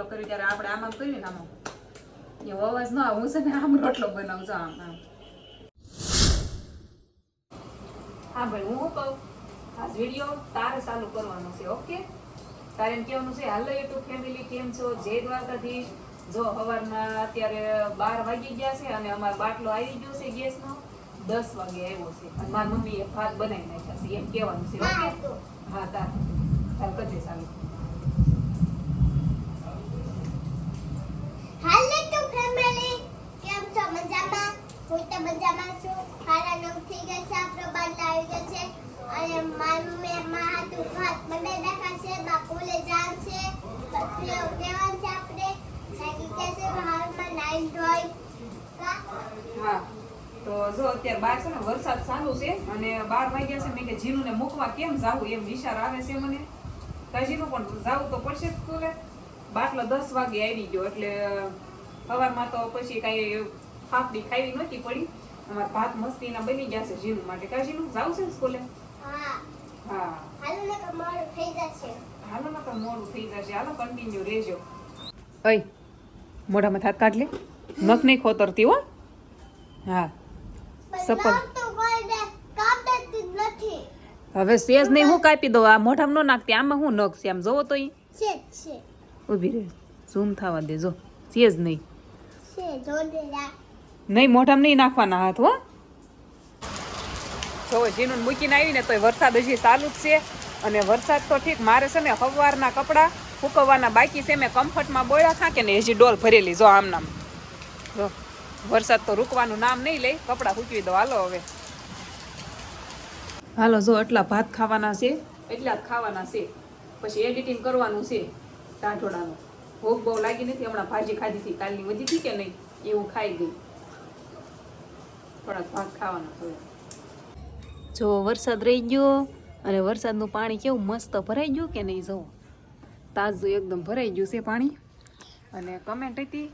રોટલો કર્યો ત્યારે આપણે આમ આમ કર્યું ને આમ. એવો અવાજ ન આવે. છે ને આમ રોટલો બનાવજો આમ આમ. હા ભાઈ, હું શું કહું? આ વીડિયો તારે ચાલુ કરવાનો છે ઓકે તારે એમ કહેવાનું છે, હાલો યુટ્યુબ ફેમિલી કેમ છો? જય દ્વારકાધીશ. જો સવારના અત્યારે બાર વાગી ગયા છે અને અમારો બાટલો આવી ગયો છે ગેસનો. દસ વાગે આવ્યો છે. અને મારી મમ્મીએ ભાત બનાવી નાખ્યા છે, એમ કહેવાનું છે ઓકે હા, તાર. તાર કરજે ચાલુ હાલે તો ફેમિલી કેમ છો મજામાં હું તો મજામાં છું. મારા નવ થઈ ગયા છે આપણો બાદ આવી ગયો છે. અને મારું મેં હાથું ભાત બનાવી નાખ્યા છે બાપુલે જાણ છે. પછી ઉગેવાન છે આપણે? લાગી કે છે, હાલમાં નાઈન હા, તો જો અત્યારે બાર છે ને, વરસાદ ચાલુ છે અને બાર વાગ્યા છે, મેં કે જીનુને મૂકવા કેમ જાવું? એમ વિચાર આવે છે મને. કાજીનું પણ જાવું તો પડશે જ સ્કૂલે. બાટલો દસ વાગે આવી ગયો, એટલે સવારમાં તો પછી કાંઈ ફાફડી ખાવી નહોતી પડી. અમાર ભાત મસ્તીના બની ગયા છે જીનું માટે. કાજીનું જાવ છે સ્કૂલે? હા. હા. હાલો ને મોડું થઈ જશે. હાલો ને તો મોડું થઈ જશે. હાલો કન્ટિન્યુ રહેજો. અય મોઢામાં થાક કાઢ લે. નખ નહીં ખોતરતી હો. હા. સપન હવે સેજ નહીં હું કાપી દઉં. આ મોઢામાં ન નાખતી. આમાં હું નખ છે? આમ જોવો તો ઈ. ઊભી રહે. ઝૂમ થવા દેજો સેજ નહીં. નહીં મોઢામાં નહીં નાખવાના હાથ હો. જો જીનું મૂકીને આવીને તોય વરસાદ હજી ચાલુ જ છે. અને વરસાદ તો ઠીક મારે છે ને હવારના કપડાં સૂકવવાના બાકી છે. મેં કમ્ફર્ટમાં બોળા ખાકે ને હજી ડોલ ભરેલી જો આમનામ. જો વરસાદ તો રૂકવાનું નામ નહીં લઈ કપડાં સૂકવી દો. હાલો હવે. હાલો જો એટલા ભાત ખાવાના છે. એટલા જ ખાવાના છે. પછી એડિટિંગ કરવાનું છે ટાઢોડાનું. ભોગ બહુ લાગી નથી હમણાં ભાજી ખાધી હતી કાલની વધી હતી કે નહીં? એવું ખાઈ ગઈ. થોડાક ભાગ ખાવાના જો વરસાદ રહી ગયો અને વરસાદનું પાણી કેવું મસ્ત ભરાઈ ગયું કે નહીં જુઓ? તાજું એકદમ ભરાઈ ગયું છે પાણી. અને કમેન્ટ હતી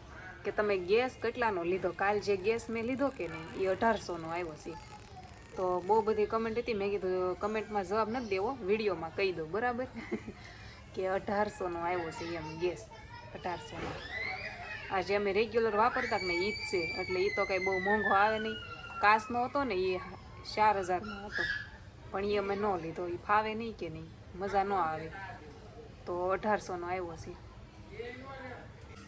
કે તમે ગેસ કેટલાનો લીધો? કાલ જે ગેસ મેં લીધો કે નહીં, એ અઢારસોનો આવ્યો છે. તો બહુ બધી કમેન્ટ હતી. મેં કીધું, કમેન્ટમાં જવાબ નથી દેવો, વિડીયોમાં કહી દો. બરાબર? કે અઢારસોનો આવ્યો છે એમ ગેસ. અઢારસોનો. આ જે અમે રેગ્યુલર વાપરતા કે ને એ જ છે. એટલે એ તો કાંઈ બહુ મોંઘો આવે નહીં. કાચનો હતો ને, એ ચાર હજારનો હતો. પણ એ અમે ન લીધો. એ ફાવે નહીં કે નહીં. મજા ન આવે. તો અઢારસોનો આવ્યો છે.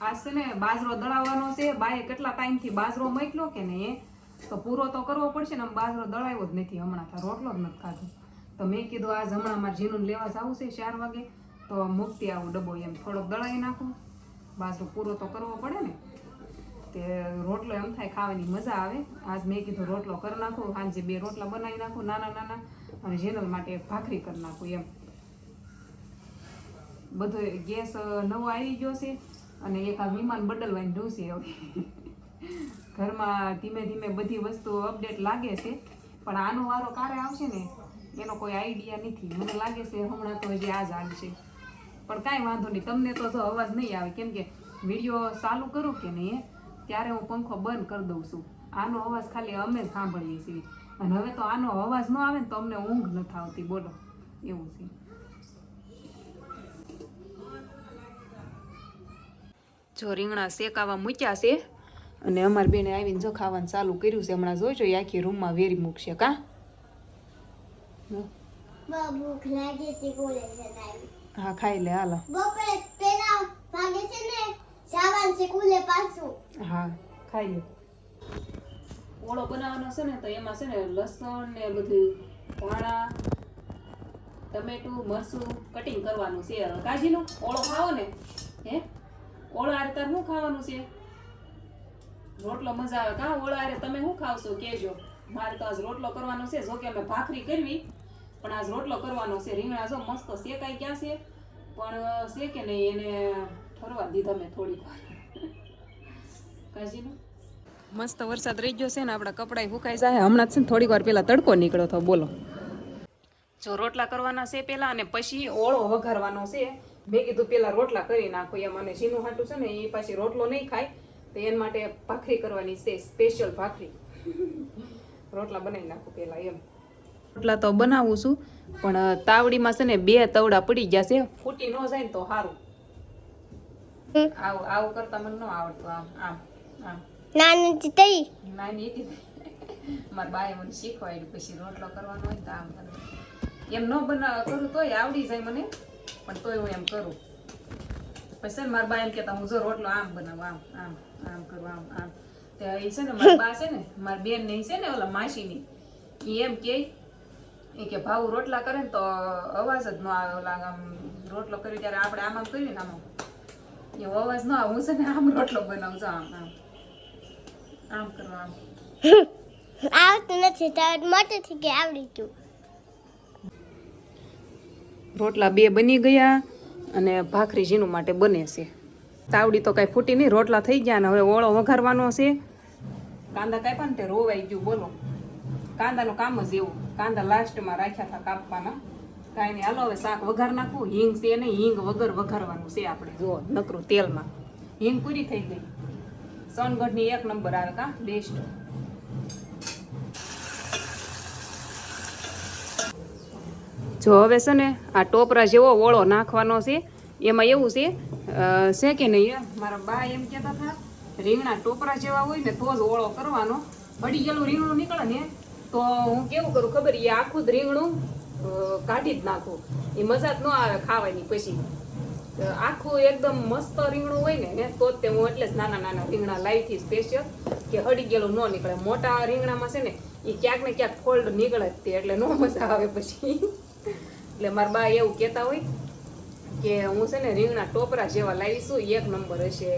આ છે ને, બાજરો દળાવવાનો છે. બાએ કેટલા ટાઈમથી બાજરો મોકલ્યો કે ને એ? તો પૂરો તો કરવો પડશે ને, આમ બાજરો દળાવ્યો જ નથી. હમણાં તો રોટલો જ નથી ખાધો. તો મેં કીધું, આજ હમણાં મારે જીનું લેવા જવું છે ચાર વાગે. તો મૂકતી આવું ડબ્બો એમ થોડોક દળાવી નાખું. બાજરો પૂરો તો કરવો પડે ને. તે રોટલો એમ થાય, ખાવાની મજા આવે. આજ મેં કીધું રોટલો કરી નાખું સાંજે બે રોટલા બનાવી નાખું, નાના નાના, અને જેનલ માટે એક ભાખરી કરી નાખું એમ. બધો ગેસ નવો આવી ગયો છે, અને એક આ વિમાન બદલવાની ઢૂ હવે. ઘરમાં ધીમે ધીમે બધી વસ્તુ અપડેટ લાગે છે, પણ આનો વારો ક્યારે આવશે ને, એનો કોઈ આઈડિયા નથી. મને લાગે છે હમણાં તો હજી આ જ આવશે પણ કાંઈ વાંધો નહીં. તમને તો અવાજ નહીં આવે. કેમ કે વીડિયો ચાલુ કરું કે નહીં? ત્યારે હું પંખો બંધ કરી દઉં છું. આનો અવાજ ખાલી અમે સાંભળીએ છીએ. અને હવે તો આનો અવાજ ન આવે ને તો અમને ઊંઘ નથી આવતી બોલો. એવું છે. જો રીંગણા શેકાવા મૂક્યા છે અને અમારી બેને આવીને જો ખાવાનું ચાલુ કર્યું છે. હમણાં જોઈજો એ આખી રૂમમાં વેરી મૂકશે કા? હા ખાઈ લે હાલો બપોરે પેલા ભાગે છે ને જવાનું છે કુલે પાછું. હા ખાઈ ઓળો બનાવવાનો છે ને તો એમાં છે ને લસણ ને બધું ધાણા ટમેટું મરચું કટિંગ કરવાનું છે. કાજીનું ઓળો ખાવો ને હે? ઓળો આરે તાર શું ખાવાનું છે? રોટલો મજા આવે. કા ઓળો આરે તમે શું ખાવશો? કેજો મારે તો આજ રોટલો કરવાનો છે. જો કે અમે ભાખરી કરવી પણ આજ રોટલો કરવાનો છે. રીંગણા જો મસ્ત શેકાઈ ક્યાં છે? પણ શેકે નહીં એને ઠરવા દીધા મેં થોડીક વાર. કાજીનું? મસ્ત વરસાદ રહી ગયો છે ને આપણા કપડાં સુકાઈ જાય હમણાં જ છે ને થોડીક વાર પહેલા તડકો નીકળ્યો હતો બોલો. જો રોટલા કરવાના છે પહેલા અને પછી ઓળો વઘારવાનો છે. મેં કીધું પેલા રોટલા કરી નાખો એમ અને સીનું હાટું છે ને એ પાછી રોટલો નહીં ખાય. તો એના માટે ભાખરી કરવાની છે સ્પેશિયલ ભાખરી. રોટલા બનાવી નાખું પેલા એમ. રોટલા તો બનાવું છું પણ તાવડીમાં છે ને બે તવડા પડી ગયા છે. ફૂટી ન જાય ને તો સારું આવું આવું કરતા મને ન આવડતું આમ આમ. નાની તઈ? નાની હતી મારા બાએ મને શીખવાડ્યું પછી રોટલો કરવાનો હોય તો આમ કરવાનું. એમ ન બના કરું તોય આવડી જાય મને પણ તોય હું એમ કરું. પછી છે ને મારા બા એમ કહેતા હું જો રોટલો આમ બનાવું આમ આમ આમ કરું આમ આમ. તે એ છે ને મારા બા છે ને મારી બેન ને છે ને ઓલા માસીની એ એમ કે એ કે ભાવ રોટલા કરે ને તો અવાજ જ ન આવે ઓલા આમ રોટલો કર્યો ત્યારે આપણે આમ આમ કરીએ ને આમ આમ. એવો અવાજ ન આવે હું છે ને આમ રોટલો બનાવું છું આમ આમ. આમ કરવા આવતું નથી તાર મોટેથી કે આવડી ગયું. રોટલા બે બની ગયા અને ભાખરી ઝીણું માટે બને છે. તાવડી તો કાંઈ ફૂટી નહીં રોટલા થઈ ગયા ને હવે ઓળો વઘારવાનો છે. કાંદા કાપ્યા ને તે રોવાઈ ગયું બોલો. કાંદાનું કામ જ એવું. કાંદા લાસ્ટમાં રાખ્યા હતા કાપવાના. કાંઈ નહીં હાલો હવે શાક વઘાર નાખવું હિંગ છે નહીં હિંગ વગર વઘારવાનું છે આપણે. જો નકરું તેલમાં. હિંગ પૂરી થઈ ગઈ. સોનગઢની એક નંબર આવે કા? બેસ્ટ જો હવે છે ને આ ટોપરા જેવો ઓળો નાખવાનો છે, એમાં એવું છે છે કે નહીં મારા બા એમ કહેતા હતા, રીંગણા ટોપરા જેવા હોય ને તો જ ઓળો કરવાનો. પડી ગયેલું રીંગણું નીકળે ને, તો હું કેવું કરું ખબર? એ આખું જ રીંગણું કાઢી જ નાખું. એ મજા જ ન આવે ખાવાની પછી. આખું એકદમ મસ્ત રીંગણું હોય ને તો તે હું એટલે જ નાના નાના રીંગણા લાવીથી સ્પેશિયલ કે હડી ગયેલું ન નીકળે. મોટા રીંગણામાં છે ને એ ક્યાંક ને ક્યાંક ફોલ્ડ નીકળે જ તે, એટલે નો મજા આવે પછી. એટલે મારા બા એવું કહેતા હોય કે હું છે ને રીંગણા ટોપરા જેવા લાવીશું એક નંબર હશે,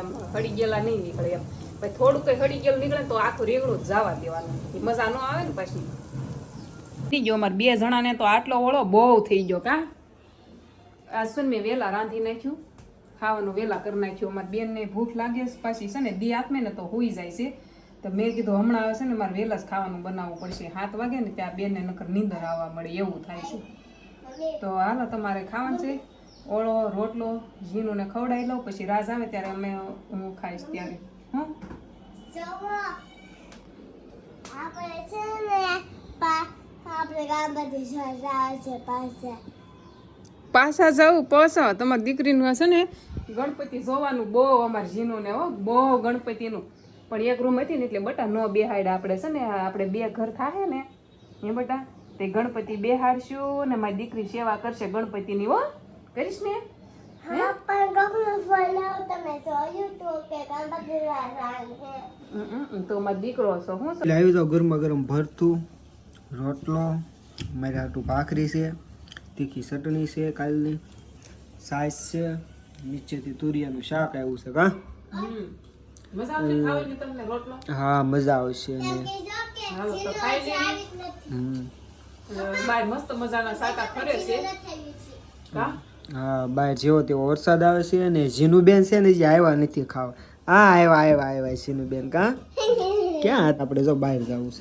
એમ હળી ગયેલા નહીં નીકળે એમ. પછી થોડું કઈ ગયેલું નીકળે તો આખું રીંગણું જવા દેવાનું. એ મજા ન આવે ને પછી. થઈ ગયો અમારે બે જણાને તો આટલો ઓળો બહુ થઈ ગયો, કા? છે મેં વહેલા રાંધી નાખ્યું, ખાવાનું વહેલા કરી નાખ્યું. અમારી બેનને ભૂખ લાગે પાછી છે ને દી આત્મે ને તો હોઈ જાય છે. તો મેં કીધું હમણાં આવે છે ને મારે વહેલા જ ખાવાનું બનાવવું પડશે. હાથ વાગે ને ત્યાં બેનને નકર નીંદર આવવા મળે, એવું થાય છે. તો હાલો, તમારે ખાવાનું છે. ઓળો, રોટલો ઝીણું ને ખવડાવી લઉં, પછી રાજ આવે ત્યારે અમે હું ખાઈશ ત્યારે. હં? આપણે છે ને આપણે ગામ બધી પાસે પાછા જવું પાછા તમારી દીકરીનું છે ને ગણપતિ જોવાનું બહુ અમારે જીનું ને હો બહુ ગણપતિનું. પણ એક રૂમ હતી ને એટલે બટા ન બેહાડ આપણે છે ને આપણે બે ઘર થાય ને એ બટા? તે ગણપતિ બેહાડશું ને મારી દીકરી સેવા કરશે ગણપતિની હો. કરીશ ને? હા? પણ તો મારો દીકરો હશો હું એટલે આવી જાવ ગરમા ગરમ ભરતું રોટલો મારે હાટું ભાખરી છે. તીખી ચટણી છે કાલની. સાસ છે નીચેથી તુરિયાનું શાક આવ્યું છે કા? હમ. મજા આવશે ખાવાની તમને રોટલો? હા મજા આવશે લેવી કા? હા બહાર જેવો તેવો વરસાદ આવે છે અને જીનુબેન છે ને જે આવ્યા નથી ખાવા. હા આવ્યા આવ્યા આવ્યા જીનુબેન કા? ક્યાં હતા આપણે? જો બહાર જવું છે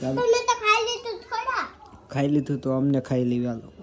ખાઈ લીધું થોડા. ખાઈ લીધું તો અમને ખાઈ લીધું હાલો.